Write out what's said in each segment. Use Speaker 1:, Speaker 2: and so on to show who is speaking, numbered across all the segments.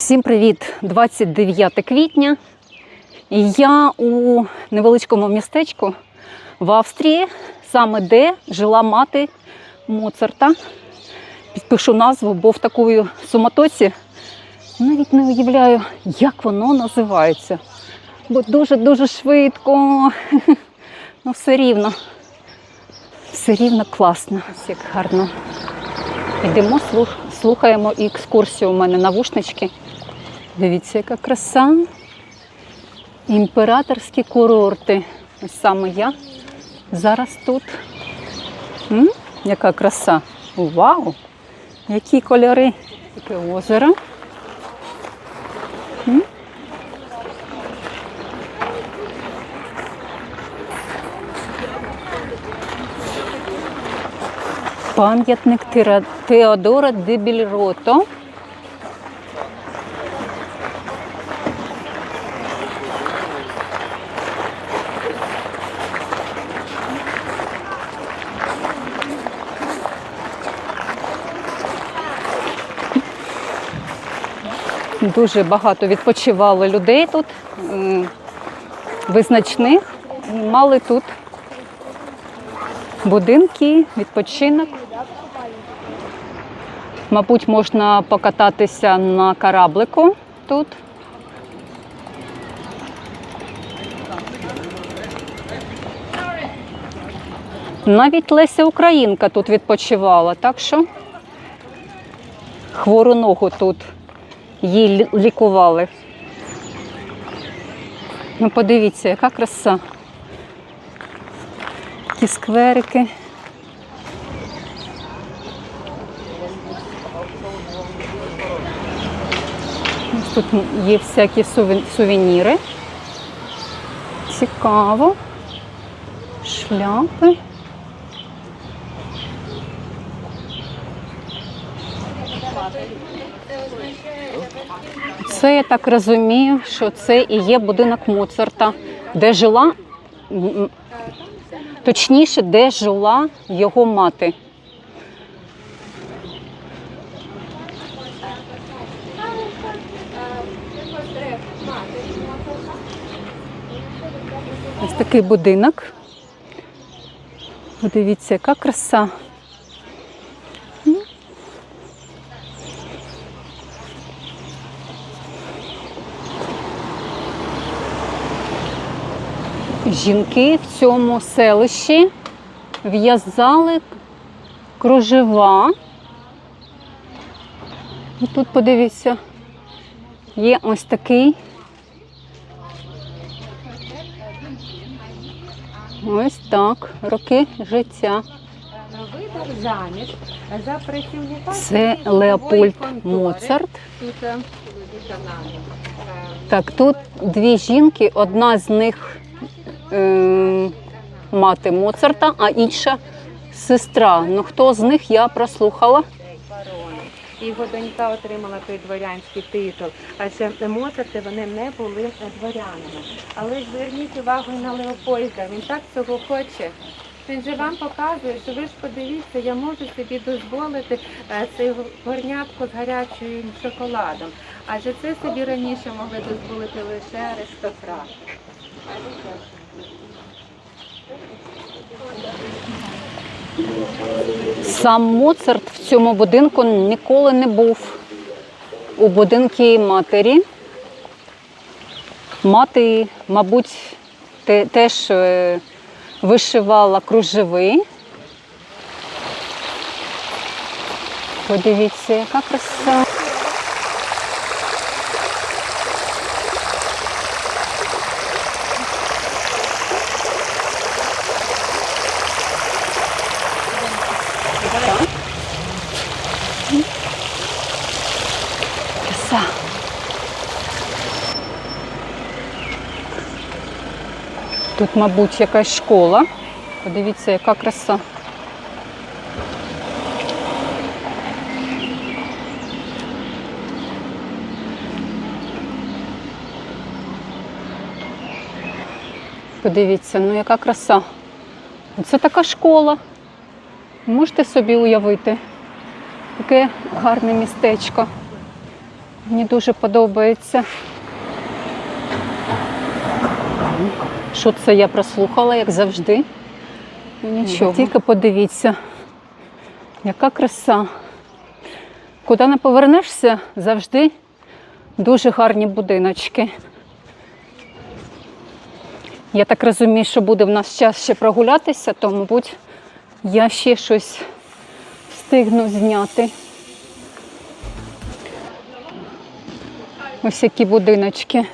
Speaker 1: Всім привіт! 29 квітня. Я у невеличкому містечку в Австрії, саме де жила мати Моцарта. Підпишу назву, бо в такої суматоці навіть не уявляю, як воно називається. Бо дуже-дуже швидко. Ну, все рівно. Все рівно класно. Ось як гарно. Йдемо, слухаємо екскурсію у мене навушнички. Дивіться, яка краса. Імператорські курорти. Ось саме я зараз тут. М? Яка краса. Вау! Які кольори. Таке озеро. Пам'ятник Теодора Дебільрото. Дуже багато відпочивало людей тут, визначних. Мали тут будинки, відпочинок. Мабуть, можна покататися на кораблику тут. Навіть Леся Українка тут відпочивала, так що хвору ногу тут лі- лікували. Ну, подивіться, яка краса. Такі скверики. Тут є всякі сувеніри. Цікаво. Шляпи. Це я так розумію, що це і є будинок Моцарта, де жила, точніше, де жила його мати. Ось такий будинок. Подивіться, яка краса. Жінки в цьому селищі в'язали кружева. І тут подивіться, є ось такий. Ось так, роки життя.
Speaker 2: Заміж за працівника.
Speaker 1: Це Леопольд. Моцарт.
Speaker 2: Е,
Speaker 1: Так, тут дві жінки, одна з них мати Моцарта, а інша сестра. Ну хто з них я прослухала?
Speaker 2: Його донька отримала той дворянський титул, адже Моцарти вони не були дворянами. Але зверніть увагу на Леопольда, він так цього хоче. Він же вам показує, що ви ж подивіться, я можу собі дозволити е, цей горнятку з гарячим шоколадом. Адже це собі раніше могли дозволити лише аристократи.
Speaker 1: Сам Моцарт в цьому будинку ніколи не був. У будинку матері. Мати, мабуть, теж е, вишивала кружеви. Подивіться, яка краса. Тут, мабуть, якась школа. Подивіться, яка краса. Подивіться, ну яка краса. Це така школа. Можете собі уявити, яке гарне містечко. Мені дуже подобається. Що це я прослухала, як завжди? Ну, Нічого. Тільки подивіться, яка краса. Куди не повернешся, завжди дуже гарні будиночки. Я так розумію, що буде в нас час ще прогулятися, то, мабуть, я ще щось встигну зняти. Ось які будиночки.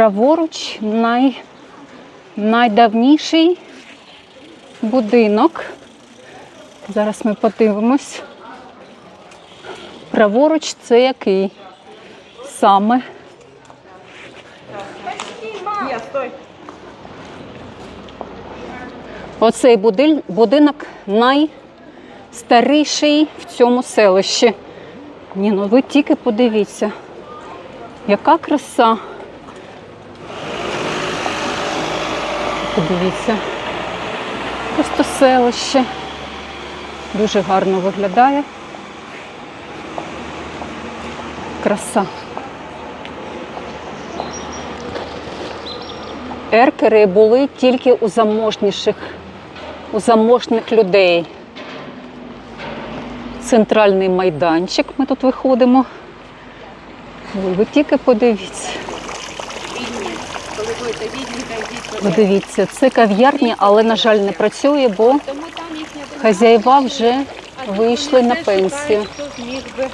Speaker 1: Праворуч най, найдавніший будинок. Зараз ми подивимось. Праворуч це який саме? Оцей будинок найстаріший в цьому селищі. Ні, ну ви тільки подивіться, яка краса. Подивіться. Просто селище. Дуже гарно виглядає. Краса. Еркери були тільки у заможніших, у заможних людей. Центральний майданчик. Ми тут виходимо. Ви тільки подивіться.
Speaker 2: Коли будете відні, йдіть
Speaker 1: Подивіться, це кав'ярня, але, на жаль, не працює, бо
Speaker 2: Тому там їхня
Speaker 1: хазяїва вже вийшли на пенсію.
Speaker 2: Хто зміг би е,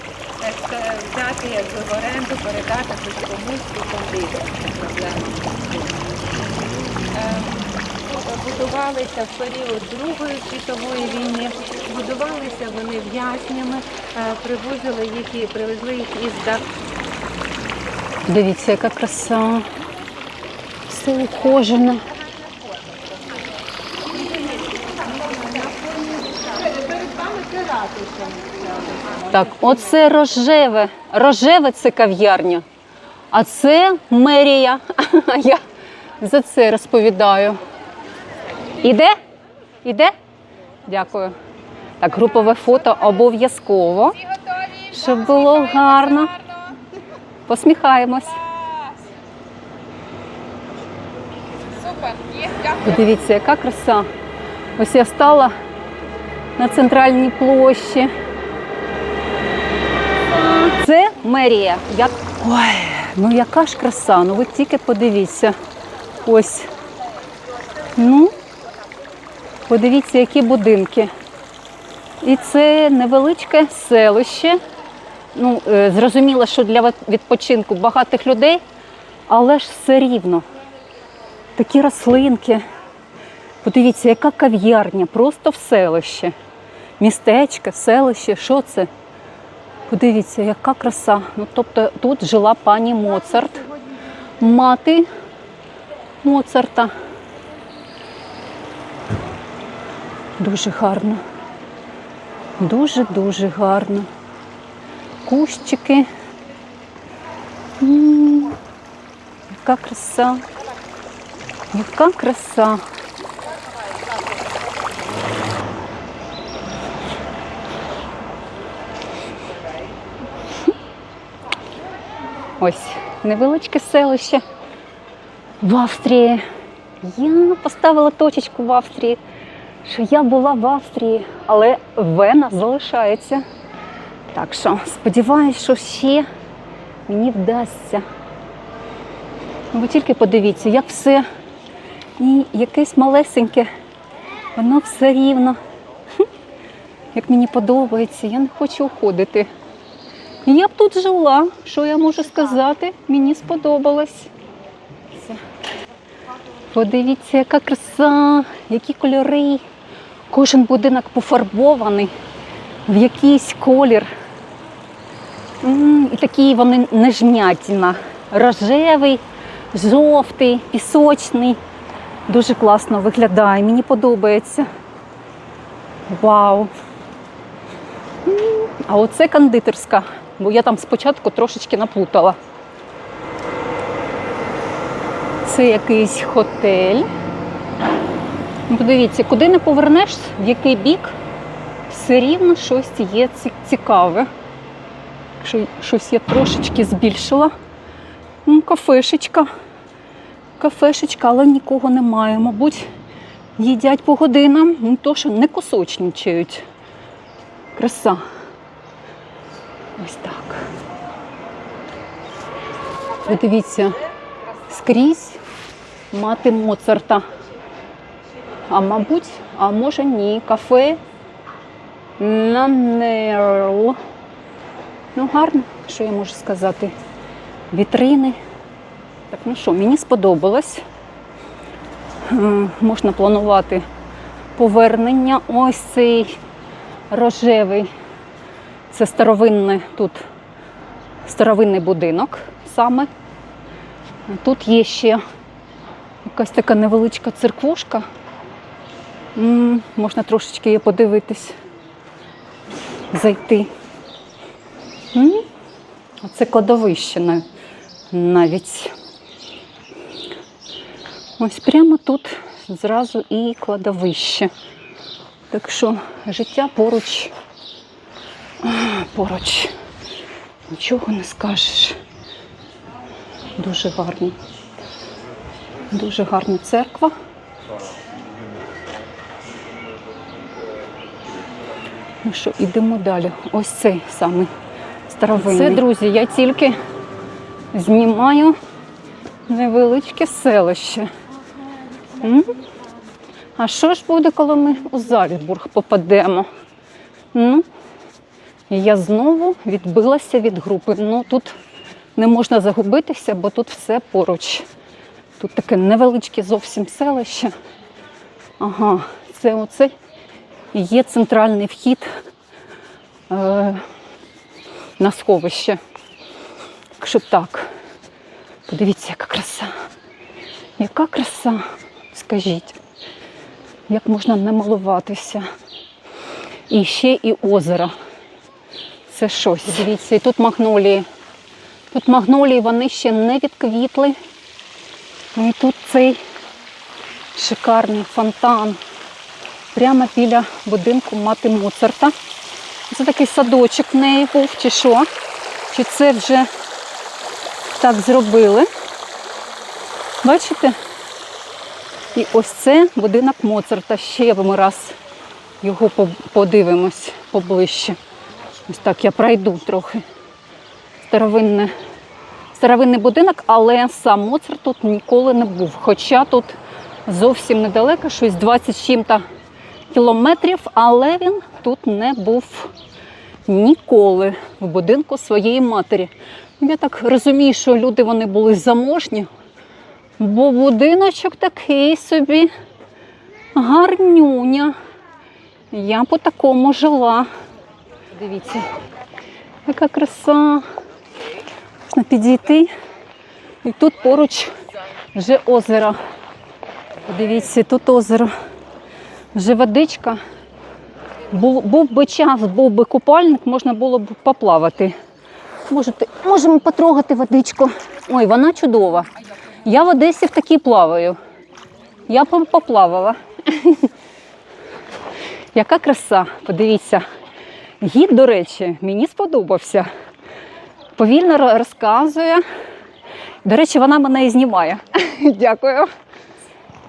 Speaker 2: це взяти якби в оренду, передати хоч комусь і кондитер. Е, Будувалися в період Другої світової війни, будувалися вони в'язнями, е, привозили їх і привезли їх із Дак.
Speaker 1: Дивіться, яка краса. Все ухожене. Так, оце рожеве. Рожеве це кав'ярня. А це мерія. Я за це розповідаю. Іде? Іде? Дякую. Так, групове фото обов'язково. Щоб було гарно. Посміхаємось.
Speaker 3: Супер, є, дякую.
Speaker 1: Подивіться, яка краса. Ось я стала на центральній площі. Це мерія. Як... Ой, ну яка ж краса, ну ви тільки подивіться. Ось. Ну, подивіться, які будинки. І це невеличке селище. Ну, е, зрозуміло, що для відпочинку багатих людей, але ж все рівно такі рослинки. Подивіться, яка кав'ярня, просто в селище. Містечко, селище, що це? Подивіться, яка краса. Ну, тобто тут жила пані Моцарт, мати Моцарта. Дуже гарно. Дуже-дуже гарно. Кущики. М, Яка краса. Яка краса. Ось невеличке селище в Австрії. Я поставила точечку в Австрії, що я була в Австрії, але Вена залишається. Так що сподіваюсь, що ще мені вдасться. Ну, Ви тільки подивіться, як все і якесь малесеньке, воно все рівно. Як мені подобається, я не хочу уходити. Я б тут жила, що я можу сказати, мені сподобалось. Подивіться, яка краса, які кольори. Кожен будинок пофарбований в якийсь колір. І такі вони нежмятіна. Рожевий, жовтий, пісочний. Дуже класно виглядає, мені подобається. Вау! А оце кондитерська, бо я там спочатку трошечки наплутала. Це якийсь готель. Ну, Подивіться, куди не повернеш, в який бік, все рівно щось є цікаве. Щось я трошечки збільшила. Ну, кафешечка. Кафешечка, але нікого немає. Мабуть, їдять по годинам, ну то що не кусочничають. Краса. Ось так. Ви дивіться, скрізь мати Моцарта. А мабуть, а може ні, кафе Нанерл. Ну, гарно, що я можу сказати. Вітрини. Так, ну що, мені сподобалось. Можна планувати повернення. Ось цей рожевий. Це старовинний тут старовинний будинок саме. Тут є ще якась така невеличка церквушка. Можна трошечки її подивитись, зайти. М, Це кладовище навіть. Ось прямо тут зразу і кладовище. Так що життя поруч, поруч. Нічого не скажеш. Дуже гарно. Дуже гарна церква. Ну що, ідемо далі. Ось цей самий старовинний. Це, друзі, я тільки знімаю невеличке селище. А що ж буде, коли ми у Зальцбург попадемо? Ну, я знову відбилася від групи. Ну тут не можна загубитися, бо тут все поруч. Тут таке невеличке зовсім селище. Ага, це оце є центральний вхід е, на сховище. Якщо так, подивіться, яка краса. Яка краса, скажіть, як можна не малуватися. І ще і озеро. Це щось. Дивіться, і тут магнолії. Тут магнолії вони ще не відквітли. Ну, І тут цей шикарний фонтан. Прямо біля будинку мати Моцарта. Це такий садочок в неї був, чи що? Чи це вже так зробили? Бачите? І ось це будинок Моцарта. Ще ми раз його подивимось поближче. Ось так я пройду трохи. Старовинне, старовинний будинок, але сам Моцарт тут ніколи не був. Хоча тут зовсім недалеко, щось 20 з чим-то кілометрів, але він тут не був ніколи в будинку своєї матері. Я так розумію, що люди вони були заможні, бо будиночок такий собі гарнюня. Я по такому жила. Дивіться, яка краса. Можна підійти. І тут поруч вже озеро. Подивіться, тут озеро. Вже водичка. Був, був би час, був би купальник, можна було б поплавати. Можете, можемо потрогати водичку. Ой, вона чудова. Я в Одесі в такій плаваю. Я поплавала. Яка краса, подивіться. Гід, до речі, мені сподобався. Повільно розказує. До речі, вона мене і знімає. Дякую.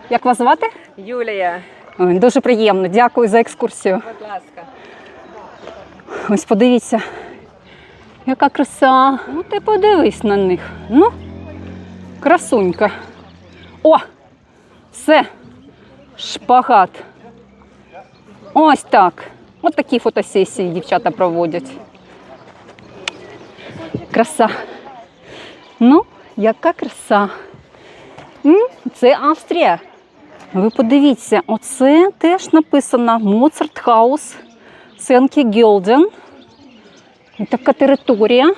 Speaker 1: Як вас звати?
Speaker 2: Юлія,
Speaker 1: Ой, Дуже приємно. Дякую за екскурсію.
Speaker 2: будь ласка.
Speaker 1: Ось подивіться, яка краса. Ну, ти подивись на них. Ну, красунька. О! Все. Шпагат. Ось так. От такі фотосесії дівчата проводять. Краса. Ну, яка краса. Це Австрія. Ви подивіться, оце теж написано Моцарт Хаус. Сенкі Гілден. Така територія.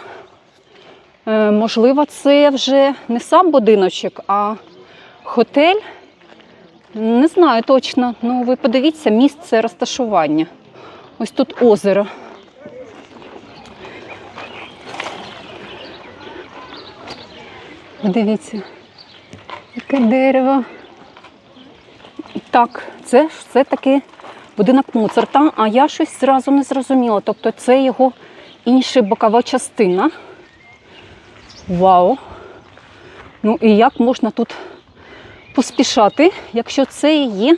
Speaker 1: Е, можливо, це вже не сам будиночок, а готель. Не знаю точно. Ну, ви подивіться місце розташування. Ось тут озеро. Дивіться, яке дерево. Так, це ж все-таки будинок Моцарта, а я щось зразу не зрозуміла. Тобто це його інша бокова частина. Вау! Ну і як можна тут поспішати, якщо це і є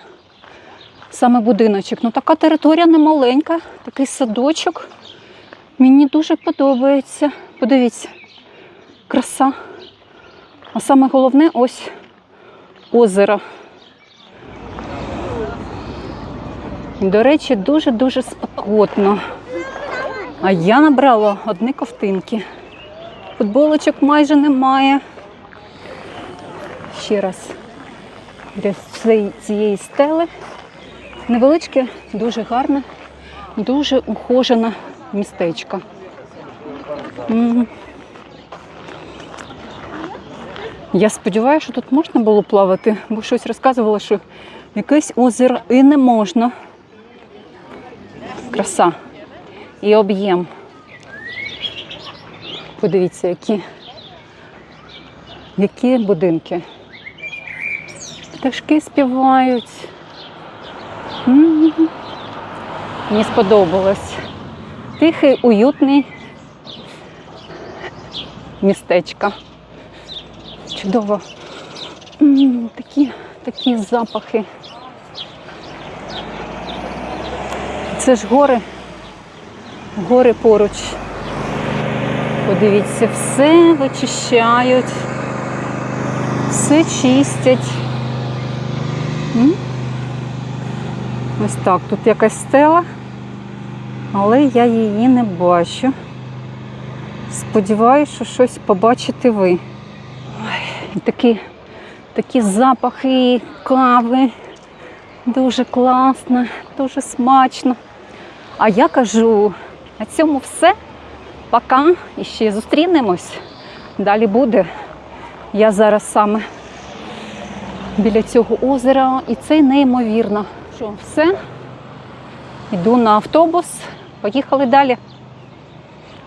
Speaker 1: саме будиночок? Ну така територія немаленька, такий садочок. Мені дуже подобається. Подивіться, краса. А саме головне ось озеро. До речі, дуже-дуже спекотно. А я набрала одні ковтинки. Футболочок майже немає. Ще раз для цієї- стели. Невеличке, дуже гарне, дуже ухожене містечко. Я сподіваюся, що тут можна було плавати, бо щось розказувало, що якесь озеро і не можна. Краса і об'єм. Подивіться, які, які будинки. Пташки співають. М. Мені сподобалось. Тихий, уютний містечко. Чудово. М, Такі, такі запахи. Це ж гори. Гори поруч. Подивіться, все вичищають, все чистять. Ось так, тут якась стела, але я її не бачу. Сподіваюся, що щось побачите ви. Ой, такі, такі запахи кави. Дуже класно, дуже смачно. А я кажу, на цьому все. Пока. І ще зустрінемось. Далі буде. Я зараз саме біля цього озера, і це неймовірно. Що, все? Йду на автобус. Поїхали далі.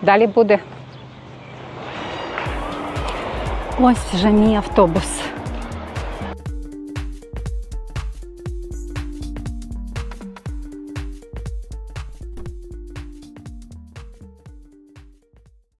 Speaker 1: Далі буде. Ось вже мій автобус.